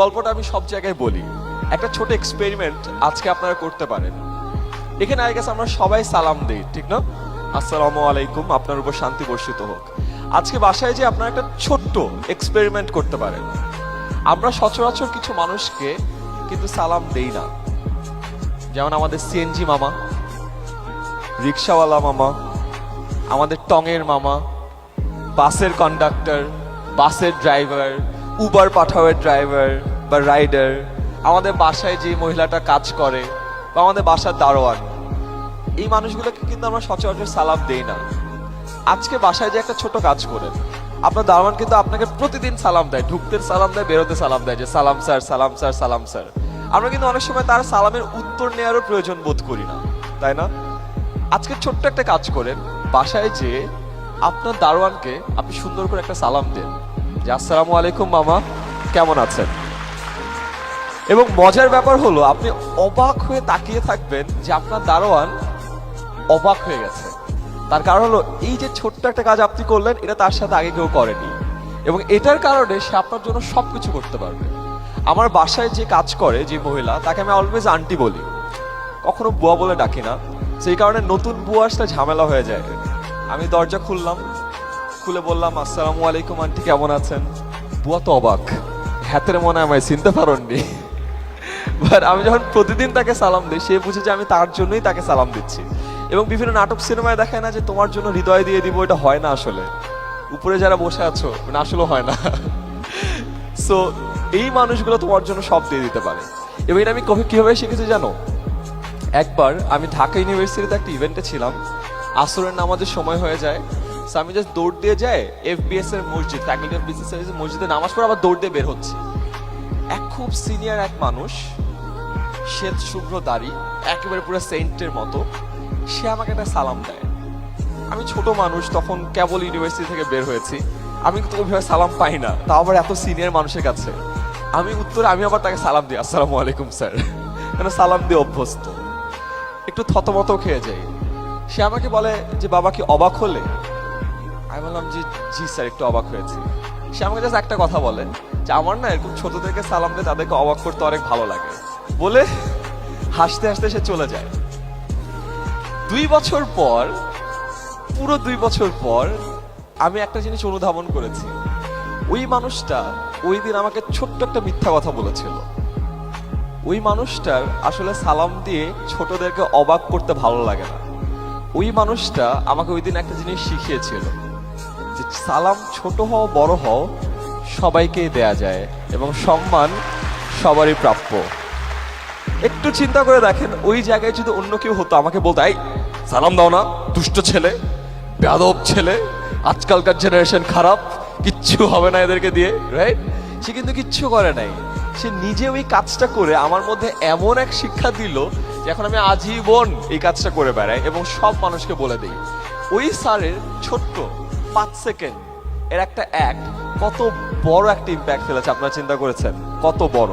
গল্পটা আমি সব জায়গায় বলি। একটা ছোট এক্সপেরিমেন্ট আজকে আপনারা করতে পারেন। এখানে আগে গেছে আমরা সবাই সালাম দিই, ঠিক না? আসসালামু আলাইকুম, আপনার উপর শান্তি বর্ষিত হোক। আজকে বাসায় যে আপনারা একটা ছোট্ট এক্সপেরিমেন্ট করতে পারেন। আমরা সচরাচর কিছু মানুষকে কিন্তু সালাম দেই না। যেমন আমাদের সিএনজি মামা, রিক্সাওয়ালা মামা, আমাদের টঙের মামা, বাসের কন্ডাক্টর বাসের ড্রাইভার উবার পাঠাওয়ের ড্রাইভার বা রাইডার, আমাদের বাসায় যে মহিলাটা কাজ করে বা আমাদের বাসার দারোয়ান, এই মানুষগুলোকে কিন্তু আমরা সচরাচর সালাম দেই না। আজকে বাসায় যে একটা ছোট কাজ করেন, আপনার দারোয়ান কিন্তু আপনাকে প্রতিদিন সালাম দেয়, ঢুকতে সালাম দেয়, বেরোতে সালাম দেয় যে, সালাম স্যার সালাম স্যার সালাম স্যার। আমরা কিন্তু অনেক সময় তার সালামের উত্তর নেওয়ারও প্রয়োজন বোধ করি না, তাই না? আজকে ছোট্ট একটা কাজ করেন, বাসায় যে আপনার দারোয়ানকে আপনি সুন্দর করে একটা সালাম দেন যে, আসসালামু আলাইকুম মামা, কেমন আছেন? এবং মজার ব্যাপার হলো, আপনি অবাক হয়ে তাকিয়ে থাকবেন যে আপনার দারোয়ান অবাক হয়ে গেছে। তার কারণ হলো, এই যে ছোট্ট একটা কাজ আপনি করলেন, এটা তার সাথে আগে কেউ করেনি। এবং এটার কারণে সে আপনার জন্য সবকিছু করতে পারবে। আমার বাসায় যে কাজ করে, যে মহিলা, তাকে আমি অলওয়েজ আন্টি বলি। কখনো বুয়া বলে ডাকি না। সেই কারণে নতুন বুয়া আসলে ঝামেলা হয়ে যায়। আমি দরজা খুললাম, খুলে বললাম, আসসালামু আলাইকুম, আন্টি, কেমন আছেন? বুয়া তো অবাক। হাতের মনে আমায় চিনতে পারেননি। বাট আমি যখন প্রতিদিন তাকে সালাম দিই, সে বুঝে যে আমি তার জন্যই তাকে সালাম দিচ্ছি। এবং বিভিন্ন নাটক সিনেমায় দেখায় না যে তোমার জন্য হৃদয় দিয়ে দিব, এটা হয় না আসলে। উপরে যারা বসে আছো, না আসলে হয় না। সো এই মানুষগুলো তোমার জন্য সব দিয়ে দিতে পারে। এবং এটা আমি কবে কীভাবে শিখেছি জানো? একবার আমি ঢাকা ইউনিভার্সিটিতে একটা ইভেন্টে ছিলাম। আসরের নামাজের সময় হয়ে যায়। So, আমি জাস্ট দৌড় দিয়ে যাই এফবিএস এর মসজিদ ফ্যাকাল্টি অফ বিজনেস সার্ভিস মসজিদে নামাজ পড়ে আবার দৌড় দিয়ে বের হচ্ছে। এক খুব সিনিয়র এক মানুষ শ্বেত শুভ্র দাড়ি, একেবারে পুরো সেন্টের মতো। সে আমাকে একটা সালাম দেয়। আমি ছোট মানুষ, তখন কেবল ইউনিভার্সিটি থেকে বের হয়েছি। আমি কিন্তু ওইভাবে সালাম পাই না, তাও আবার এত সিনিয়র মানুষের কাছে। আমি উত্তরে, আমি আবার তাকে সালাম দিই, আসসালামু আলাইকুম, স্যার। কেন সালাম দিয়ে অভ্যস্ত। একটু থতমত খেয়ে যাই। সে আমাকে বলে যে, বাবা কি অবাক হলে? আমি বললাম যে, জি, স্যার, একটু অবাক হয়েছি। সে আমাকে জাস্ট একটা কথা বলে, যে আমার না এরকম ছোট থেকে সালাম দিয়ে তাদেরকে অবাক করতে অনেক ভালো লাগে। বলে হাসতে হাসতে সে চলে যায়। দুই বছর পর, পুরো দুই বছর পর আমি একটা জিনিস অনুধাবন করেছি। ওই মানুষটা ওই দিন আমাকে ছোট্ট একটা মিথ্যা কথা বলেছিল। ওই মানুষটার আসলে সালাম দিয়ে ছোটদেরকে অবাক করতে ভালো লাগে না। ওই মানুষটা আমাকে ওই দিন একটা জিনিস শিখিয়েছিল। যে সালাম ছোট হও, বড় হও সবাইকেই দেয়া যায় এবং সম্মান সবারই প্রাপ্য। একটু চিন্তা করে দেখেন, ওই জায়গায় যদি অন্য কেউ হতো, আমাকে বলতো, এই, সালাম দাও না, দুষ্ট ছেলে, বেয়াদব ছেলে, আজকালকার জেনারেশন খারাপ, কিচ্ছু হবে না এদেরকে দিয়ে রাইট সে কিন্তু কিচ্ছু করে নাই। সে নিজে ওই কাজটা করে আমার মধ্যে এমন এক শিক্ষা দিল যে এখন আমি আজীবন এই কাজটা করে বেড়াই এবং সব মানুষকে বলে দিই। ওই স্যারের ছোট্ট পাঁচ সেকেন্ড। এর একটা অ্যাক্ট কত বড় একটা ইম্প্যাক্ট ফেলেছে, আপনারা চিন্তা করেছেন? কত বড়?